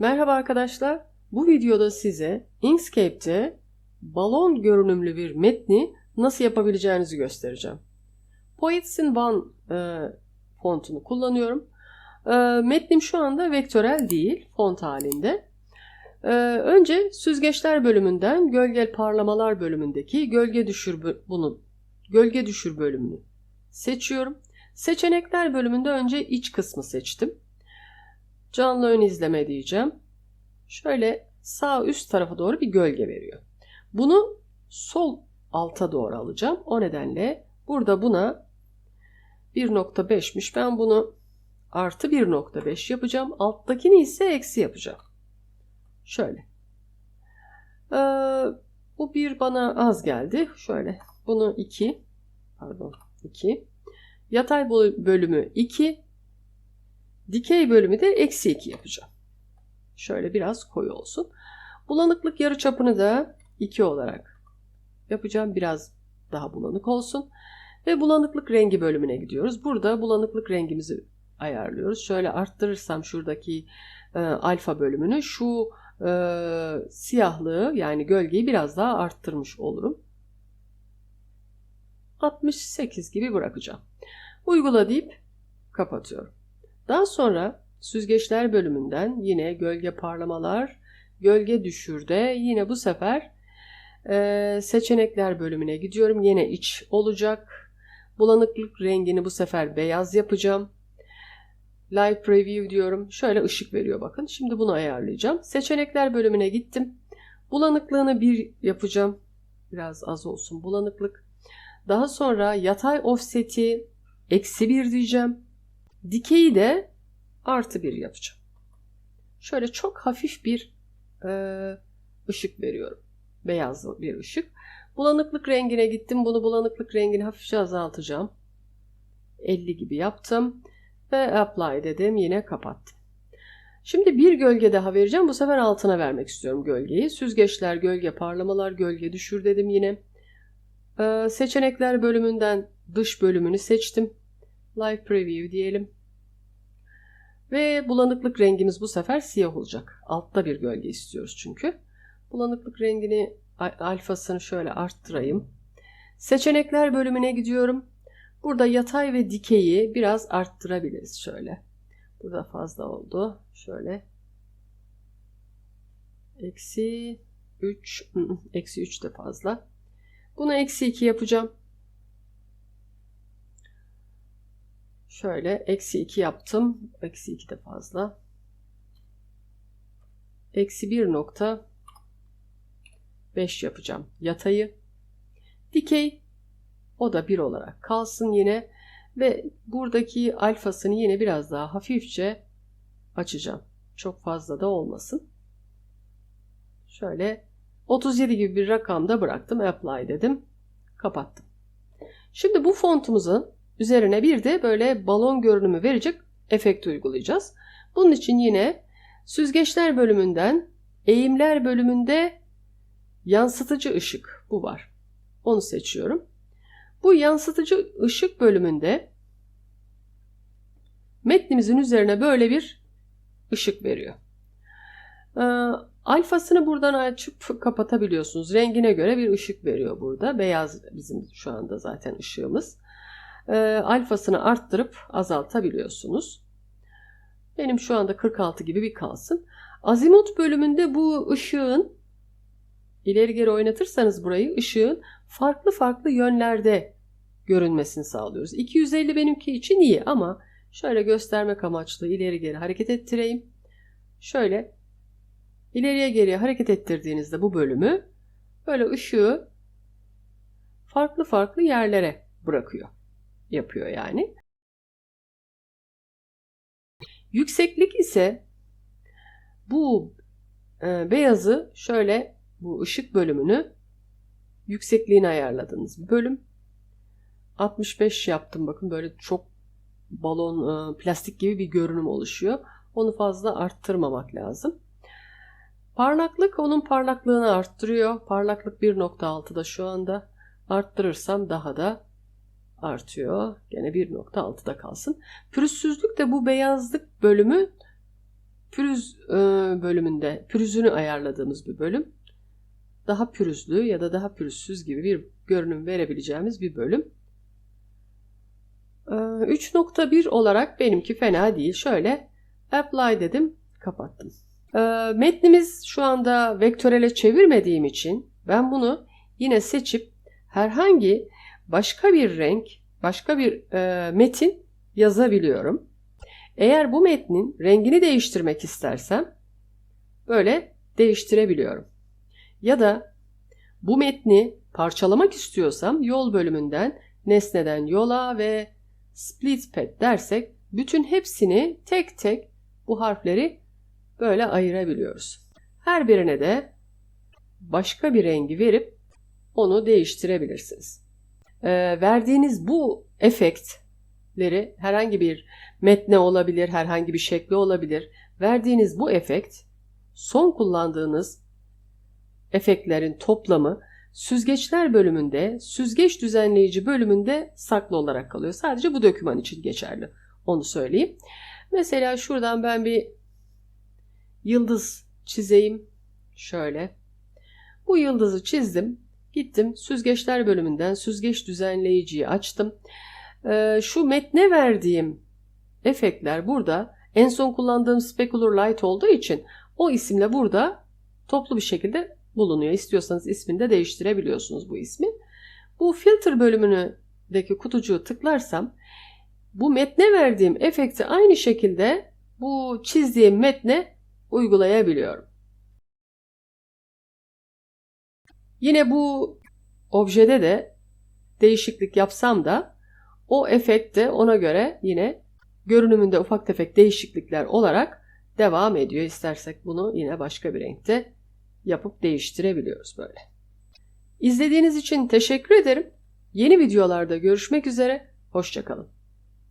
Merhaba arkadaşlar. Bu videoda size Inkscape'te balon görünümlü bir metni nasıl yapabileceğinizi göstereceğim. Poets'in One e, fontunu kullanıyorum. E, metnim şu anda vektörel değil, font halinde. E, önce süzgeçler bölümünden gölge parlamalar bölümündeki gölge düşür bunu gölge düşür bölümünü seçiyorum. Seçenekler bölümünde önce iç kısmı seçtim. Canlı ön izleme diyeceğim. Şöyle sağ üst tarafa doğru bir gölge veriyor. Bunu sol alta doğru alacağım. O nedenle burada buna 1.5'miş. Ben bunu artı 1.5 yapacağım. Alttakini ise eksi yapacağım. Şöyle. Ee, bu bir bana az geldi. Şöyle. Bunu 2. Pardon. 2. Yatay bölümü 2. Dikey bölümü de eksi 2 yapacağım. Şöyle biraz koyu olsun. Bulanıklık yarı çapını da 2 olarak yapacağım. Biraz daha bulanık olsun. Ve bulanıklık rengi bölümüne gidiyoruz. Burada bulanıklık rengimizi ayarlıyoruz. Şöyle arttırırsam şuradaki e, alfa bölümünü şu e, siyahlığı yani gölgeyi biraz daha arttırmış olurum. 68 gibi bırakacağım. Uygula deyip kapatıyorum. Daha sonra süzgeçler bölümünden yine gölge parlamalar, gölge düşürde yine bu sefer e, seçenekler bölümüne gidiyorum. Yine iç olacak. Bulanıklık rengini bu sefer beyaz yapacağım. Live Preview diyorum. Şöyle ışık veriyor bakın. Şimdi bunu ayarlayacağım. Seçenekler bölümüne gittim. Bulanıklığını bir yapacağım. Biraz az olsun bulanıklık. Daha sonra yatay offset'i eksi bir diyeceğim. Dikeyi de artı bir yapacağım. Şöyle çok hafif bir e, ışık veriyorum. Beyaz bir ışık. Bulanıklık rengine gittim. Bunu bulanıklık rengini hafifçe azaltacağım. 50 gibi yaptım. Ve apply dedim. Yine kapattım. Şimdi bir gölge daha vereceğim. Bu sefer altına vermek istiyorum gölgeyi. Süzgeçler, gölge parlamalar, gölge düşür dedim yine. Ee, seçenekler bölümünden dış bölümünü seçtim. Live Preview diyelim. Ve bulanıklık rengimiz bu sefer siyah olacak. Altta bir gölge istiyoruz çünkü. Bulanıklık rengini alfasını şöyle arttırayım. Seçenekler bölümüne gidiyorum. Burada yatay ve dikeyi biraz arttırabiliriz şöyle. Burada fazla oldu. Şöyle. Eksi 3. Eksi 3 de fazla. Bunu eksi 2 yapacağım. Şöyle eksi 2 yaptım. Eksi 2 de fazla. Eksi 1 nokta 5 yapacağım yatayı. Dikey o da 1 olarak kalsın yine. Ve buradaki alfasını yine biraz daha hafifçe açacağım. Çok fazla da olmasın. Şöyle 37 gibi bir rakamda bıraktım. Apply dedim. Kapattım. Şimdi bu fontumuzun Üzerine bir de böyle balon görünümü verecek efekt uygulayacağız. Bunun için yine süzgeçler bölümünden eğimler bölümünde yansıtıcı ışık bu var. Onu seçiyorum. Bu yansıtıcı ışık bölümünde metnimizin üzerine böyle bir ışık veriyor. Ee, alfasını buradan açıp kapatabiliyorsunuz. Rengine göre bir ışık veriyor burada. Beyaz bizim şu anda zaten ışığımız e, alfasını arttırıp azaltabiliyorsunuz. Benim şu anda 46 gibi bir kalsın. Azimut bölümünde bu ışığın ileri geri oynatırsanız burayı ışığın farklı farklı yönlerde görünmesini sağlıyoruz. 250 benimki için iyi ama şöyle göstermek amaçlı ileri geri hareket ettireyim. Şöyle ileriye geriye hareket ettirdiğinizde bu bölümü böyle ışığı farklı farklı yerlere bırakıyor yapıyor yani. Yükseklik ise bu e, beyazı şöyle bu ışık bölümünü yüksekliğini ayarladığınız bölüm. 65 yaptım bakın böyle çok balon e, plastik gibi bir görünüm oluşuyor. Onu fazla arttırmamak lazım. Parlaklık onun parlaklığını arttırıyor. Parlaklık 1.6'da şu anda. Arttırırsam daha da artıyor. Gene 1.6'da kalsın. Pürüzsüzlük de bu beyazlık bölümü pürüz e, bölümünde pürüzünü ayarladığımız bir bölüm. Daha pürüzlü ya da daha pürüzsüz gibi bir görünüm verebileceğimiz bir bölüm. E, 3.1 olarak benimki fena değil. Şöyle apply dedim, kapattım. E, metnimiz şu anda vektörele çevirmediğim için ben bunu yine seçip herhangi başka bir renk, başka bir e, metin yazabiliyorum. Eğer bu metnin rengini değiştirmek istersem böyle değiştirebiliyorum. Ya da bu metni parçalamak istiyorsam yol bölümünden nesneden yola ve split pad dersek bütün hepsini tek tek bu harfleri böyle ayırabiliyoruz. Her birine de başka bir rengi verip onu değiştirebilirsiniz. Ee, verdiğiniz bu efektleri herhangi bir metne olabilir, herhangi bir şekli olabilir. Verdiğiniz bu efekt son kullandığınız efektlerin toplamı süzgeçler bölümünde, süzgeç düzenleyici bölümünde saklı olarak kalıyor. Sadece bu doküman için geçerli. Onu söyleyeyim. Mesela şuradan ben bir yıldız çizeyim. Şöyle. Bu yıldızı çizdim. Gittim süzgeçler bölümünden süzgeç düzenleyiciyi açtım. Ee, şu metne verdiğim efektler burada en son kullandığım specular light olduğu için o isimle burada toplu bir şekilde bulunuyor. İstiyorsanız ismini de değiştirebiliyorsunuz bu ismi. Bu filter bölümündeki kutucuğu tıklarsam bu metne verdiğim efekti aynı şekilde bu çizdiğim metne uygulayabiliyorum. Yine bu objede de değişiklik yapsam da o efekt de ona göre yine görünümünde ufak tefek değişiklikler olarak devam ediyor. İstersek bunu yine başka bir renkte yapıp değiştirebiliyoruz böyle. İzlediğiniz için teşekkür ederim. Yeni videolarda görüşmek üzere. Hoşçakalın.